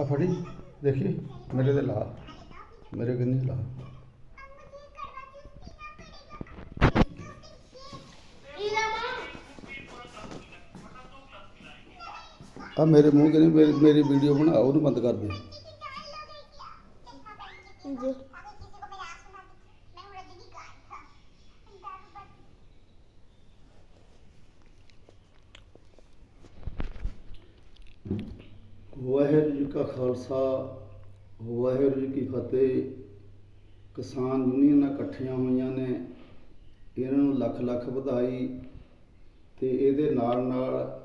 ਆ ਫੜੀ। ਦੇਖੀ, ਮੇਰੇ ਤੇ ਲਾ। ਮੇਰੇ ਕੰਨੀ ਲਾ। ਆ ਮੇਰੇ ਮੂੰਹ ਕਨੀ ਮੇਰੀ ਮੇਰੀ ਵੀਡੀਓ ਬਣਾ ਉਹਨੂੰ ਬੰਦ ਕਰ ਦੇ। ਜੀ। ਵਾਹਿਗੁਰੂ ਜੀ ਕਾ ਖਾਲਸਾ, ਵਾਹਿਗੁਰੂ ਜੀ ਕੀ ਫਤਿਹ। ਕਿਸਾਨ ਯੂਨੀਅਨਾਂ ਇਕੱਠੀਆਂ ਹੋਈਆਂ ਨੇ, ਇਹਨਾਂ ਨੂੰ ਲੱਖ ਲੱਖ ਵਧਾਈ ਤੇ ਇਹਦੇ ਨਾਲ ਨਾਲ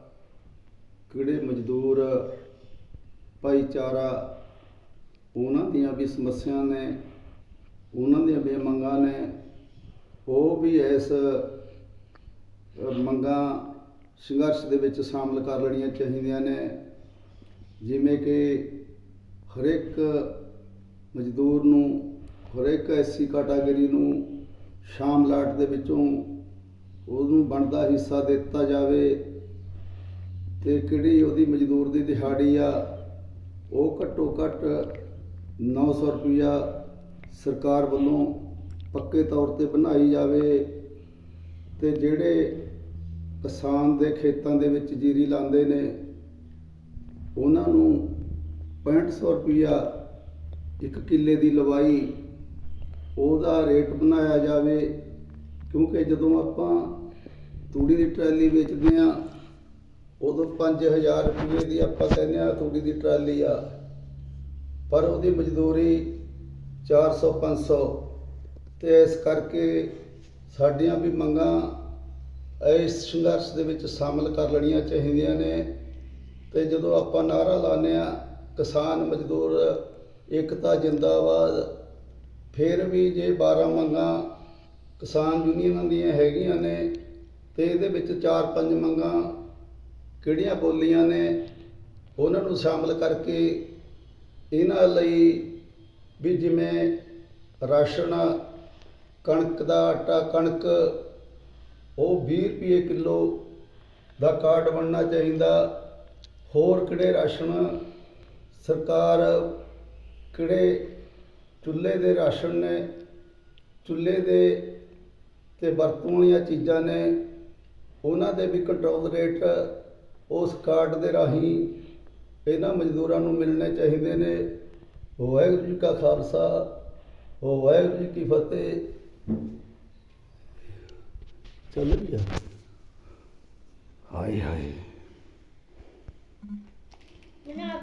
ਕਿਹੜੇ ਮਜ਼ਦੂਰ, ਭਾਈਚਾਰਾ, ਉਹਨਾਂ ਦੀਆਂ ਵੀ ਸਮੱਸਿਆ ਨੇ, ਉਹਨਾਂ ਦੀਆਂ ਵੀ ਮੰਗਾਂ ਨੇ, ਉਹ ਵੀ ਇਸ ਮੰਗਾਂ ਸੰਘਰਸ਼ ਦੇ ਵਿੱਚ ਸ਼ਾਮਲ ਕਰ ਲੈਣੀਆਂ ਚਾਹੀਦੀਆਂ ਨੇ। ਜਿਵੇਂ ਕਿ ਹਰੇਕ ਮਜ਼ਦੂਰ ਨੂੰ, ਹਰੇਕ ਐਸੀ ਕੈਟਾਗਰੀ ਨੂੰ ਸ਼ਾਮ ਲਾਟ ਦੇ ਵਿੱਚੋਂ ਉਹਨੂੰ ਬਣਦਾ ਹਿੱਸਾ ਦਿੱਤਾ ਜਾਵੇ ਤੇ ਕਿਹੜੀ ਉਹਦੀ ਮਜ਼ਦੂਰ ਦੀ ਦਿਹਾੜੀ ਆ, ਉਹ ਘੱਟੋ ਘੱਟ 900 ਰੁਪਇਆ ਸਰਕਾਰ ਵੱਲੋਂ ਪੱਕੇ ਤੌਰ ਤੇ ਬਣਾਈ ਜਾਵੇ ਤੇ ਜਿਹੜੇ ਕਿਸਾਨ ਦੇ ਖੇਤਾਂ ਦੇ ਵਿੱਚ ਜੀਰੀ ਲਾਉਂਦੇ ਨੇ ਉਹਨਾਂ ਨੂੰ 6500 ਰੁਪਇਆ ਇੱਕ ਕਿੱਲੇ ਦੀ ਲਵਾਈ, ਉਹਦਾ ਰੇਟ ਬਣਾਇਆ ਜਾਵੇ, ਕਿਉਂਕਿ ਜਦੋਂ ਆਪਾਂ ਤੂੜੀ ਦੀ ਟਰਾਲੀ ਵੇਚਦੇ ਆ ਉਦੋਂ 5000 ਰੁਪਏ ਦੀ ਆਪਾਂ ਕਹਿੰਦੇ ਆ ਤੂੜੀ ਦੀ ਟਰਾਲੀ ਆ। ਪਰ ਉਹਦੀ ਮਜ਼ਦੂਰੀ 400 500 ਤੇ ਇਸ ਕਰਕੇ ਸਾਡੀਆਂ ਵੀ ਮੰਗਾਂ ਇਸ ਸੰਘਰਸ਼ ਦੇ ਵਿੱਚ ਸ਼ਾਮਲ ਕਰ ਲੈਣੀਆਂ ਚਾਹੀਦੀਆਂ ਨੇ। ਤੇ ਜਦੋਂ ਆਪਾਂ ਨਾਰਾ ਲਾਉਂਦੇ ਆ ਕਿਸਾਨ ਮਜ਼ਦੂਰ, ਏਕਤਾ, ਜਿੰਦਾਬਾਦ, ਫਿਰ ਵੀ ਜੇ 12 ਮੰਗਾਂ ਕਿਸਾਨ ਯੂਨੀਅਨਾਂ ਦੀਆਂ ਹੈਗੀਆਂ ਨੇ ਤੇ ਇਹਦੇ ਵਿੱਚ 4-5 ਮੰਗਾਂ ਕਿਹੜੀਆਂ ਬੋਲੀਆਂ ਨੇ, ਉਹਨਾਂ ਨੂੰ ਸ਼ਾਮਲ ਕਰਕੇ ਇਹਨਾਂ ਲਈ ਵੀ ਜਿਵੇਂ ਰਾਸ਼ਨ, ਕਣਕ ਦਾ ਆਟਾ, ਕਣਕ, ਉਹ 20 ਰੁਪਏ ਕਿਲੋ ਦਾ ਕਾਰਡ ਬਣਨਾ ਚਾਹੀਦਾ। ਹੋਰ ਕਿਹੜੇ ਰਾਸ਼ਨ ਸਰਕਾਰ ਕਿਹੜੇ ਚੁੱਲ੍ਹੇ ਦੇ ਰਾਸ਼ਨ ਨੇ, ਚੁੱਲ੍ਹੇ ਦੇ ਤੇ ਵਰਤੋਂ ਵਾਲੀਆਂ ਚੀਜ਼ਾਂ ਨੇ, ਉਹਨਾਂ ਦੇ ਵੀ ਕੰਟਰੋਲ ਰੇਟ ਉਸ ਕਾਰਡ ਦੇ ਰਾਹੀਂ ਇਹਨਾਂ ਮਜ਼ਦੂਰਾਂ ਨੂੰ ਮਿਲਣੇ ਚਾਹੀਦੇ ਨੇ। ਵਾਹਿਗੁਰੂ ਜੀ ਕਾ ਖਾਲਸਾ ਵਾਹਿਗੁਰੂ ਜੀ ਕੀ ਫਤਿਹ। ਚੱਲ ਗਿਆ ਹਾਏ ਹਾਏ।